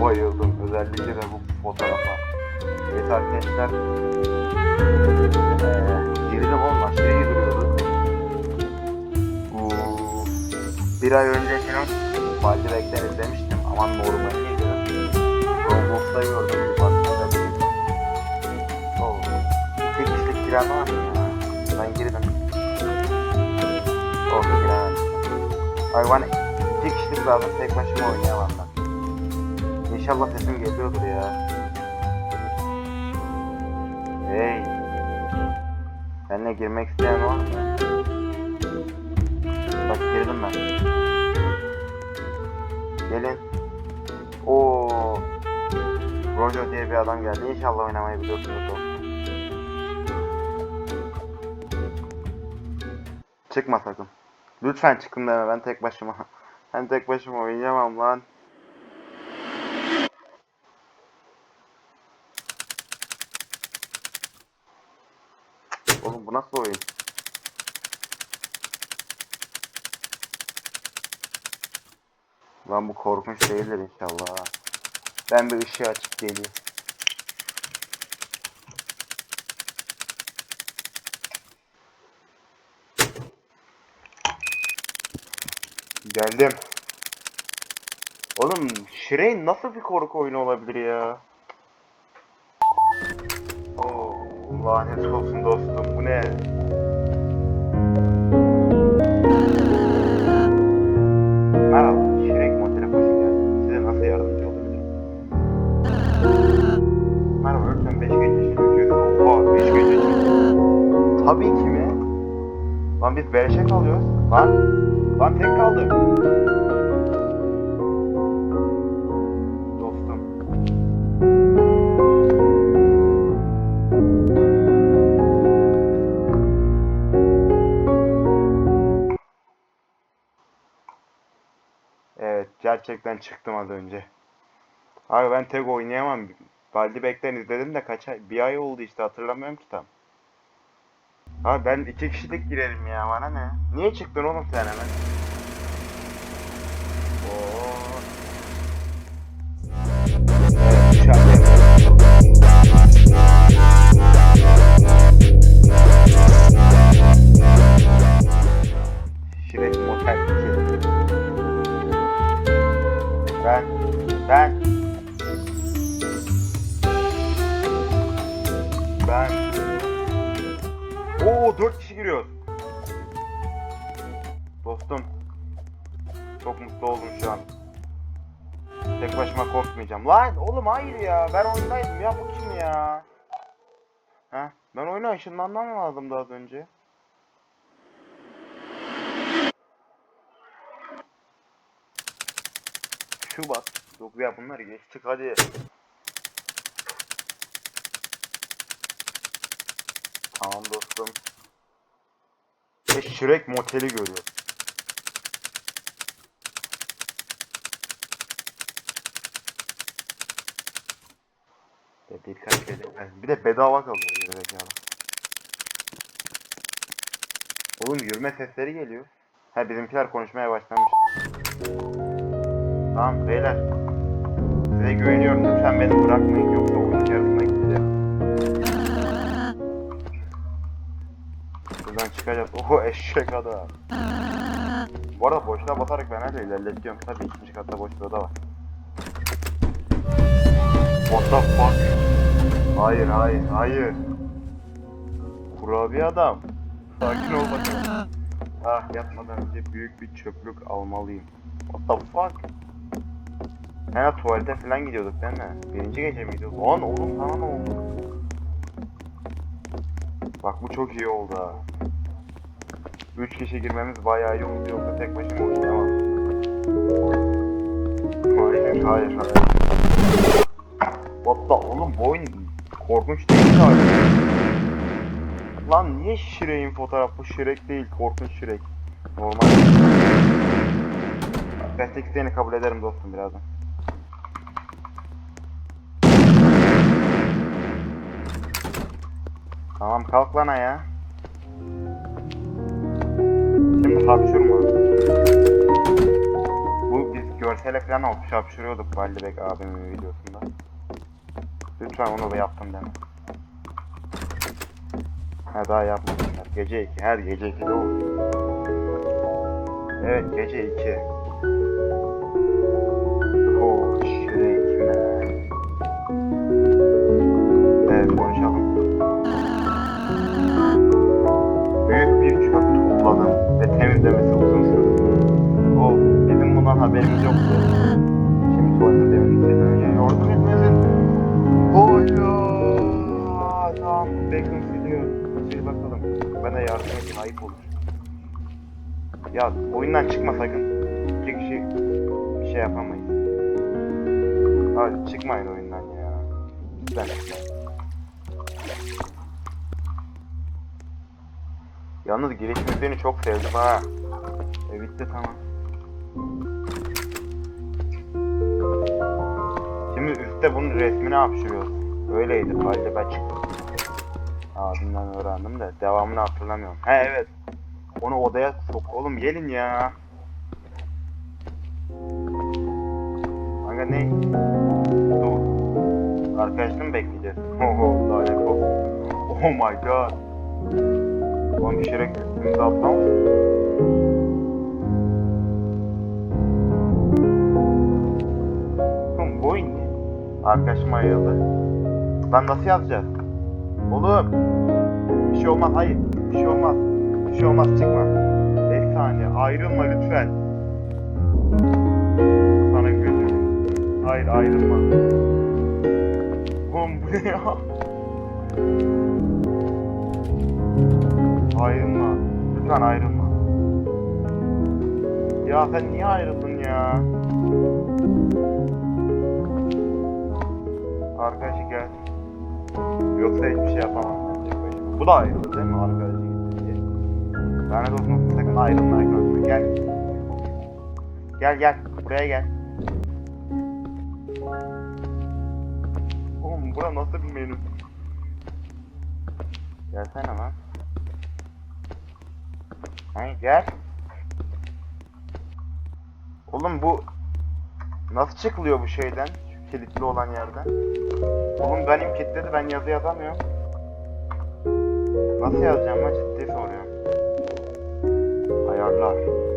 bayıldım. Özellikle de bu fotoğrafa. Evet arkadaşlar. Eee geride oğlum aşırı. Bu bir ay önce falan Baldi Bekler izlemiştim ama normaliydi. Roblox'ta gördüm bir baktığımda bir Oo, tek kişilik giren var mı? Ben girdim. Oh giremedim. Ay bana iki kişilik lazım tek başıma oynayamam ben. İnşallah sesim geliyordur ya. Hey. Benimle girmek isteyen var mı? Bak girdim ben. Gelin. Oo. Rojo diye bir adam geldi. İnşallah oynamayı biliyorsunuz o. Çıkma sakın. Lütfen çıkın deme ben tek başıma. Ben tek başıma oynayamam lan. Oğlum bu nasıl oyun? Lan bu korkunç değildir inşallah. Ben bir ışığı açıp geleyim. Geldim. Oğlum Shrein nasıl bir korku oyunu olabilir ya? Oo, lanet olsun dostum bu ne? Merhaba, Shrek Motel'e hoş geldiniz. Size nasıl yardımcı olabilirim? Merhaba, lütfen 5 gece ücreti. Oha, 5 gece için. Tabii ki mi? Lan biz beleşe kalıyoruz. Lan, lan tek kaldım. Gerçekten çıktım az önce. Abi ben tek oynayamam. Baldi Bek'ten izledim de kaç ay? Bir ay oldu işte hatırlamıyorum ki tam. Abi ben iki kişilik girelim ya bana ne? Niye çıktın oğlum sen hemen? Oğlum hayır ya. Ben oyundaydım ya bu kim ya? Ha? Ben oyuna ışınlanmam lazımdı az önce. Şu bak. Yok ya bunları geçtik hadi. Tamam dostum. Ve moteli görüyor. Birkaç de- Bir de bedava kalıyor gerizekalı. Oğlum yürüme sesleri geliyor. Ha bizimkiler konuşmaya başlamış. Tamam beyler. Size güveniyorum. Lütfen beni bırakmayın. Yoksa oyunun yarısına gideceğim. Buradan çıkacağız. Oho eşek adam. Bu arada boşluğa basarak ben hala ilerletiyorum. Tabii ikinci katta boş bir oda var. What the fuck? Hayır hayır hayır. Kurabiye adam. Sakin ol bakalım. Ah yatmadan önce büyük bir çöplük almalıyım. What the fuck? He tuvalete falan gidiyorduk değil mi? Birinci gece miydi? Lan oğlum sana ne oldu? Bak bu çok iyi oldu ha. Üç kişi girmemiz bayağı iyi oldu yoksa tek başıma oynayamam. Hayır hayır hayır. What the oğlum bu oyun korkunç değil mi abi? Lan niye Shrek'in fotoğrafı? Bu Shrek değil korkunç Shrek. Normal. İsteğini kabul ederim dostum birazdan. Tamam kalk lan ayağa. Şimdi hapşurma. Konsele falan hop şapşırıyorduk Valdebek abimin videosunda. Lütfen onu da yaptım deme. Ha daha yapmamışlar. Gece 2. Her gece 2'de olur. Evet gece 2. Oh shit man. Evet konuşalım. Büyük bir çöp topladım ve temizlemesi uzun sürdü. O bizim bundan haberimiz yoktu. Şimdi tuvalete temizlemesi önce yardım etmesin. Oya tamam Bacon siliyor. Sil bakalım. Ben de yardım edeyim ayıp. Ya oyundan çıkma sakın. İki kişi bir şey yapamayız. Hadi çıkmayın oyundan ya. Lütfen çıkmayın. Yalnız giriş müziğini çok sevdim ha. E bitti tamam. Şimdi üstte bunun resmini hapşırıyoruz. Öyleydi halde ben çıktım. Abimden öğrendim de devamını hatırlamıyorum. He evet. Onu odaya sok. Oğlum gelin ya. Kanka ne? Dur. Arkadaşını mı bekleyeceğiz? Oho lanet olsun. Oh my god. Oğlum Şirek üstümüze atlam Arkadaşım ayrıldı. Lan nasıl yazacağız? Oğlum. Bir şey olmaz hayır. Bir şey olmaz. Bir şey olmaz çıkma. 5 saniye ayrılma lütfen. Sana güveniyorum. Hayır ayrılma. Oğlum bu ne ya? Ayrılma. Lütfen ayrılma. Ya sen niye ayrıldın ya? Arkadaşı gel. Yoksa hiçbir şey yapamam ben tek başıma. Bu da ayrıldı değil mi arkadaşı gitti diye. Lanet olsun sakın ayrılma arkadaşlar. Gel. Gel gel. Buraya gel. Oğlum bura nasıl bir menü? Gelsene lan. Hayır gel. Oğlum bu nasıl çıkılıyor bu şeyden? Kilitli olan yerden. Oğlum benim kilitledi ben yazı yazamıyorum. Nasıl yazacağım lan ciddi soruyorum. Ayarlar.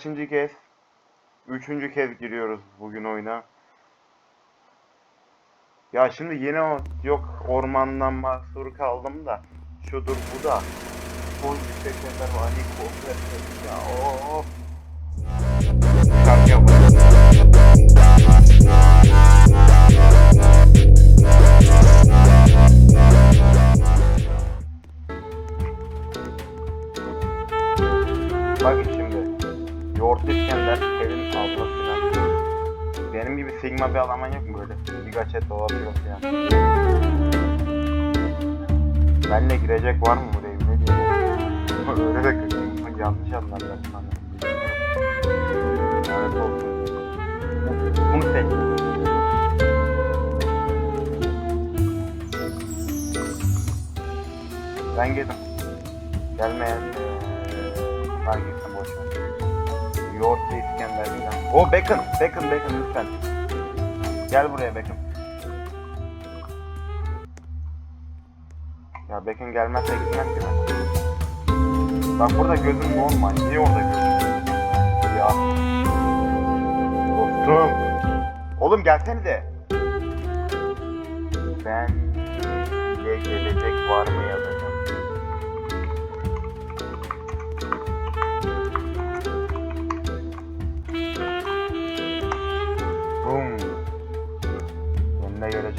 Kaçıncı kez? Üçüncü kez giriyoruz bugün oyuna. Ya şimdi yine o yok ormandan mahsur kaldım da şudur bu da. Bu yüksek sesler var. Hani korkuyor ya. Oh. Şarkı yapalım. Benim gibi Sigma bir alaman yok mu böyle? Gigaçet dolaşıyor filan. Benle girecek var mı buraya ne diyeyim? Öyle de kötü. Yanlış anlarlar bana. Evet olsun. Bunu seç. Ben girdim. Gelmeyen ben gittim boş ver. Yoğurtlu İskender falan. O Bacon, Bacon, Bacon lütfen. Gel buraya Bacon. Ya Bacon gelmezse gitmem ki ben. Bak burada gözüm normal. Niye orada gözüm? Ya. Dostum. Oğlum gelsenize. Ben ile gelecek var mı yazacağım.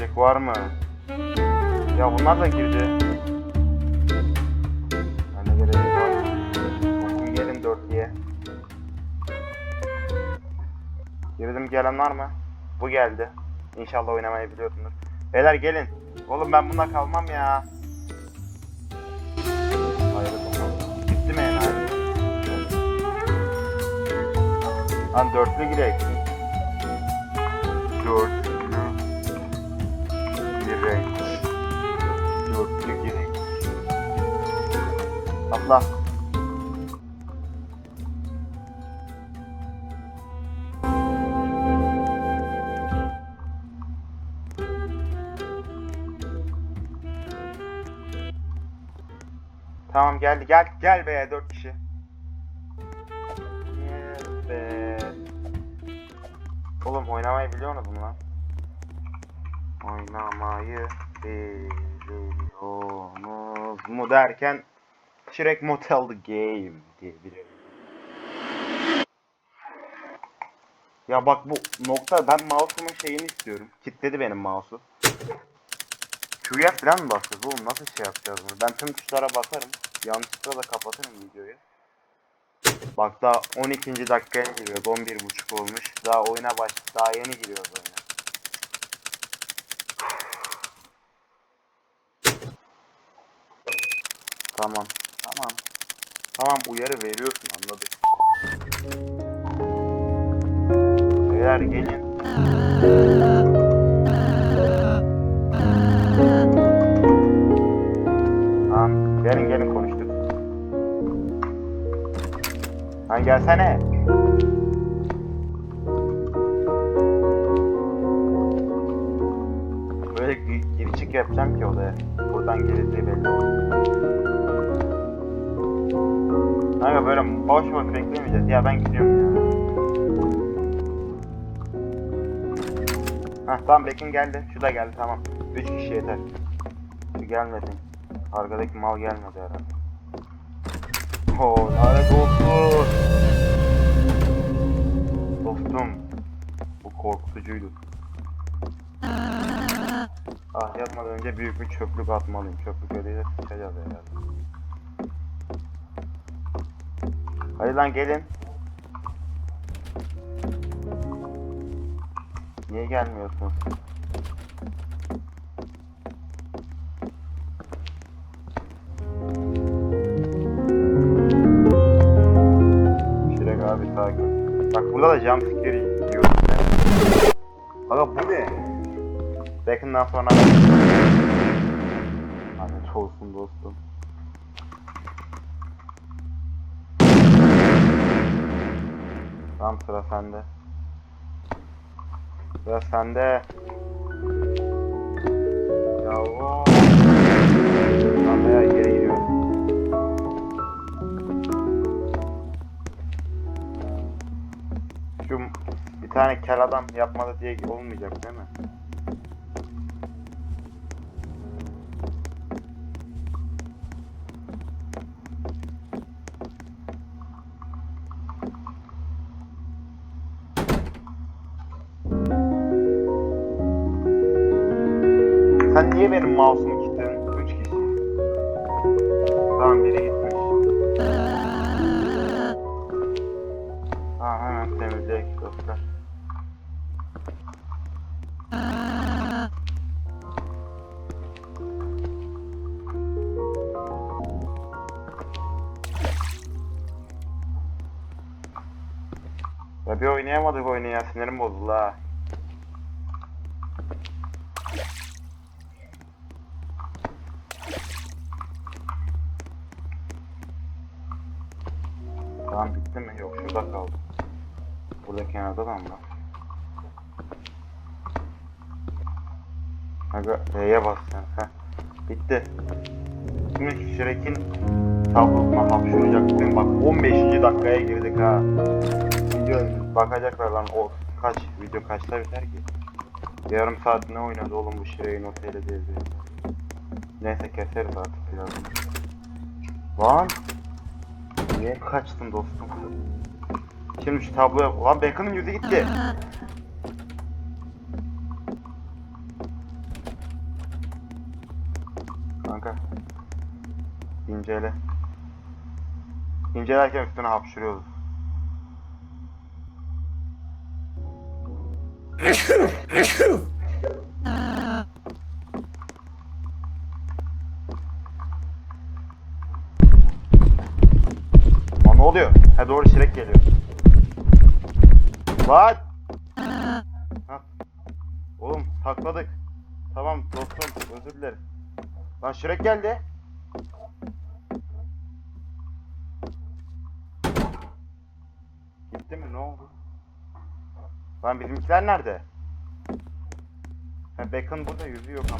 Gelecek var mı? Ya bunlar da girdi. gerek var. Bakın gelin dörtlüye. Girdim gelen var mı? Bu geldi. İnşallah oynamayı biliyorsunuz. Beyler gelin. Oğlum ben bunda kalmam ya. Hayır. Bitti mi yani? Lan dörtlü girek. Dörtlü Atla. Tamam geldi gel gel be dört kişi. Gel. Oğlum oynamayı biliyor musun lan? Oynamayı biliyorsunuz mu derken Shrek Motel the Game diye biri. Ya bak bu nokta ben mouse'umun şeyini istiyorum. Kitledi benim mouse'u. Q'ya falan mı basacağız oğlum nasıl şey yapacağız bunu? Ben tüm tuşlara basarım. Yanlışlıkla da kapatırım videoyu. Bak daha 12. dakikaya giriyoruz. 11.30 olmuş. Daha oyuna baş daha yeni giriyoruz oyuna. Tamam. Tamam. Tamam uyarı veriyorsun anladık. Beyler gelin. Tamam. Gelin gelin konuştuk. Lan gelsene. Böyle gi- giri çık yapacağım ki odaya. Buradan girildiği belli olur. Böyle boş boş beklemeyeceğiz. Ya ben gidiyorum ya. Hah tamam Bekin geldi. Şu da geldi tamam. 3 kişi yeter. Şu gelmesin. Arkadaki mal gelmedi herhalde. Oo lanet olsun. Dostum. Bu korkutucuydu. Ah yatmadan önce büyük bir çöplük atmalıyım. Çöplük ödeyle sıçacağız herhalde. Hadi lan gelin. Niye gelmiyorsunuz? Şirek abi sakin. Bak burada da jump scare yiyoruz. Aga bu ne? Beckon'dan sonra Lanet olsun dostum. Tamam sıra sende. Sıra sende. Yavrum. Tamam ya geri giriyorum. Şu bir tane kel adam yapmadı diye olmayacak değil mi? Oynayamadık oyunu ya sinirim bozuldu ha. Tamam bitti mi? Yok şurada kaldı. Burada kenarda da mı var? Aga R'ye bas sen. Heh. Bitti. Şimdi Shrek'in tablosuna hapşıracak. Bak 15. dakikaya girdik ha. Video bakacaklar lan o kaç video kaçta biter ki? Yarım saat ne oynadı oğlum bu Shrek'in oteli diye. Neyse keseriz artık birazdan. Lan Niye kaçtın dostum? Şimdi şu tabloya... Lan Bacon'ın yüzü gitti. Kanka. İncele. İncelerken üstüne hapşırıyoruz. Lan ne oluyor? Ha doğru Şirek geliyor. Lan! Ha. Oğlum takladık. Tamam dostum özür dilerim. Lan Şirek geldi. Gitti mi ne oldu? Lan bizimkiler nerede? Ha Bacon burada yüzü yok ama.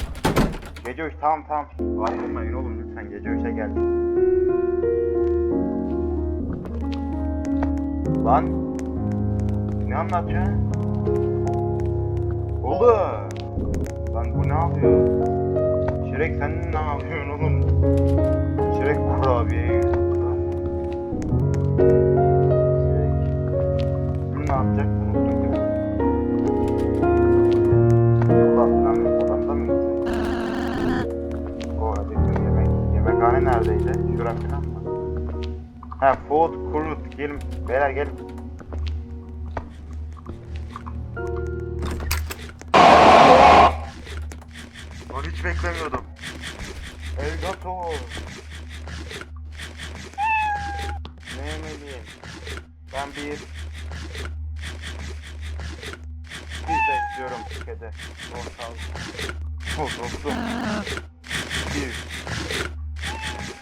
Gece 3 tamam tamam. Ayrılmayın oğlum lütfen gece 3'e geldik. Lan ne anlatıyor? Oğlum Lan bu ne yapıyor? Şirek sen ne yapıyorsun oğlum? Şirek kurabiye. Şirek Kim ne yapacak yemekhane neredeydi? Şura falan mı? Ha food court gelin beyler gelin. Lan hiç beklemiyordum. Elgato. Ne yemeliyim? Ben bir pizza istiyorum kede. Ortal. Oh dostum. Bir.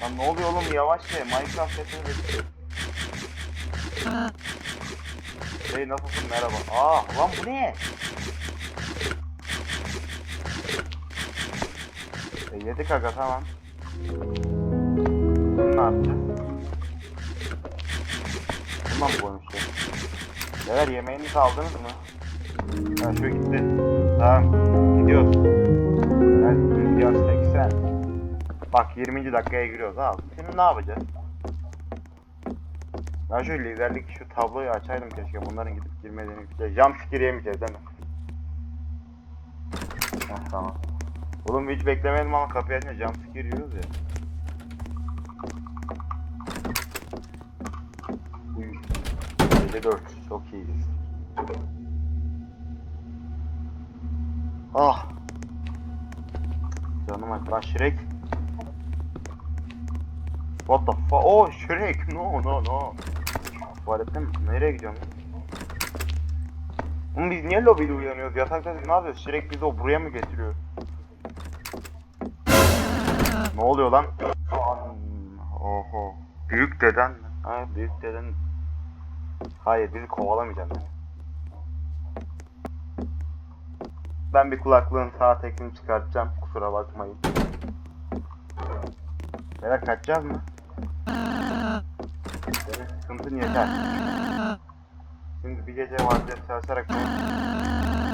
Lan ne oluyor oğlum yavaş ye. Minecraft sesini bekliyor. Hey nasılsın merhaba. Aa lan bu ne? E, yedik aga tamam. Bunu ne yapacağız? Bundan mı koymuşlar? Beyler yemeğinizi aldınız mı? Ha şu gitti. Tamam. Gidiyoruz. Beyler rüzgar 80. Bak 20. dakikaya giriyoruz al. Şimdi ne yapacağız? Ben şu liderlik şu tabloyu açaydım keşke bunların gidip girmediğini. Ya, jump scare yemeyeceğiz değil mi? Heh, tamam. Oğlum hiç beklemedim ama kapıyı açınca jumpscare yiyoruz ya. Uy. Gece 4. Çok iyiyiz. Ah. Canım aç. Lan Shrek. What the fuck? Oh Shrek. No no no. Tuvalette mi? Nereye gidiyorsun? Oğlum biz niye lobide uyanıyoruz? Yatakta ne yapıyoruz? Shrek bizi o buraya mı getiriyor? Ne oluyor lan? Oho. Büyük deden mi? Ha büyük deden. Hayır bizi kovalamayacak yani. Ben bir kulaklığın sağ tekini çıkartacağım. Kusura bakmayın. Beyler kaçacağız mı? Senin sıkıntın yeter. Şimdi bir gece vardiyası çalışarak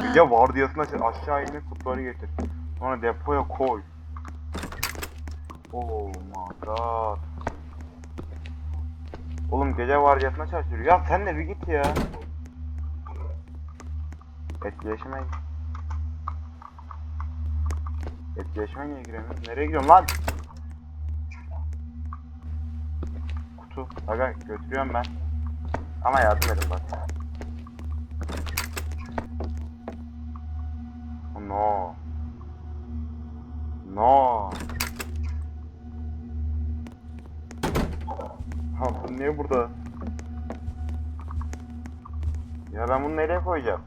Gece vardiyasına aşağı inip kutuları getir. Sonra depoya koy. Oh my god. Oğlum gece vardiyasına çalışıyor. Ya sen de bir git ya. Etkileşime Etkileşime niye giremiyoruz? Nereye gidiyorsun lan? Kutu. Aga götürüyorum ben. Ama yardım edin bak. No. No. Ha bu niye burada? Ya ben bunu nereye koyacağım?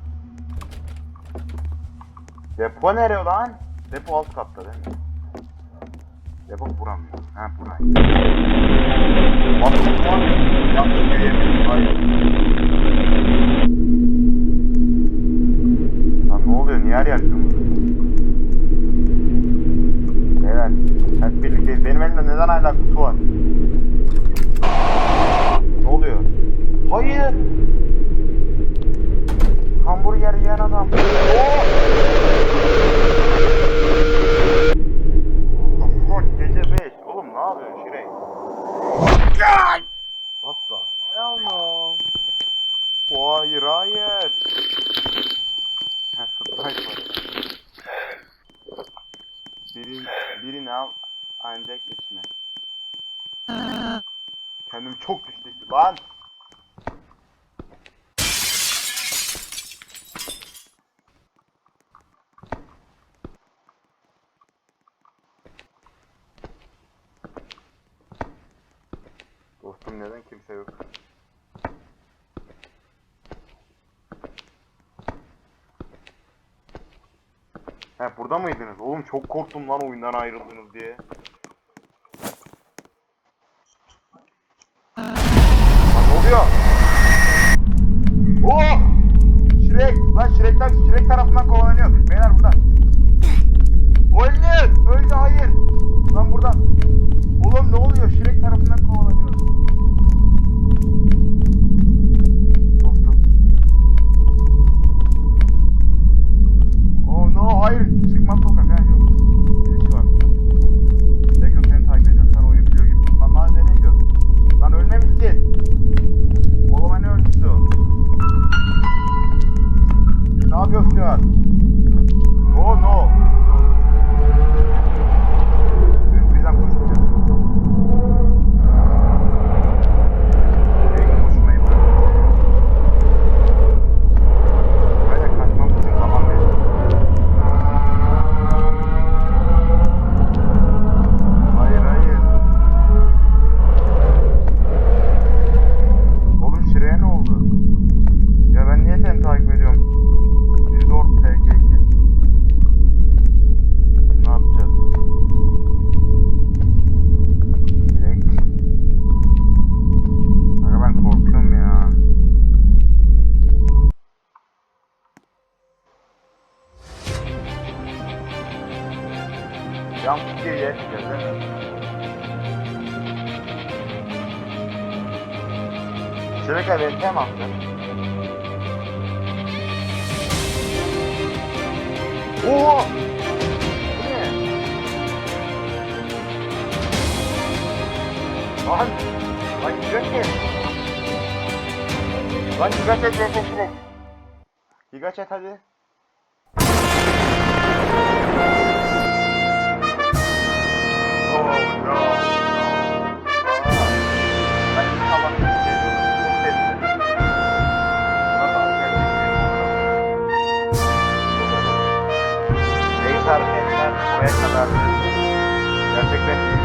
Depo nereye lan? Depo alt katta değil mi? Depo buram ya. Ha burayı. Bak bu var. Yanlış bir. Hayır. Lan ne oluyor? Niye her yer kırmızı? Beyler, hep birlikteyiz. Benim elimde neden hala kutu var? Ne oluyor? Hayır! Hamburger yiyen adam. Oo! Fuck, gece 5. Oğlum ne yapıyorsun Şirek? What the hell no? Hayır hayır. Ha strike var. Biri, birini al ancak geçme. Kendimi çok güçlü. Lan! Dostum neden kimse yok? He burada mıydınız? Oğlum çok korktum lan oyundan ayrıldınız diye. Lan ne oluyor? Oo! Şirek! Lan Şirek'ten Şirek tarafından kovalanıyor. Beyler buradan. Öldü! Öldü hayır! Lan buradan. Oğlum ne oluyor? Şirek tarafından kovalanıyor. No hayır çıkmaz sokak ha yok. Birisi var. Bekle seni takip ediyorum sen oyunu biliyor gibi. Lan lan nereye gidiyorsun? Lan ölmemişsin. Oğlum hani ölmüştü o. Ne yapıyorsun an? Oh no. Bekleyemem sen. Oo! Bu ne? Lan! Lan gigaç et! Lan gigaç et et et et! Gigaç et hadi. Oh no! Gerçekten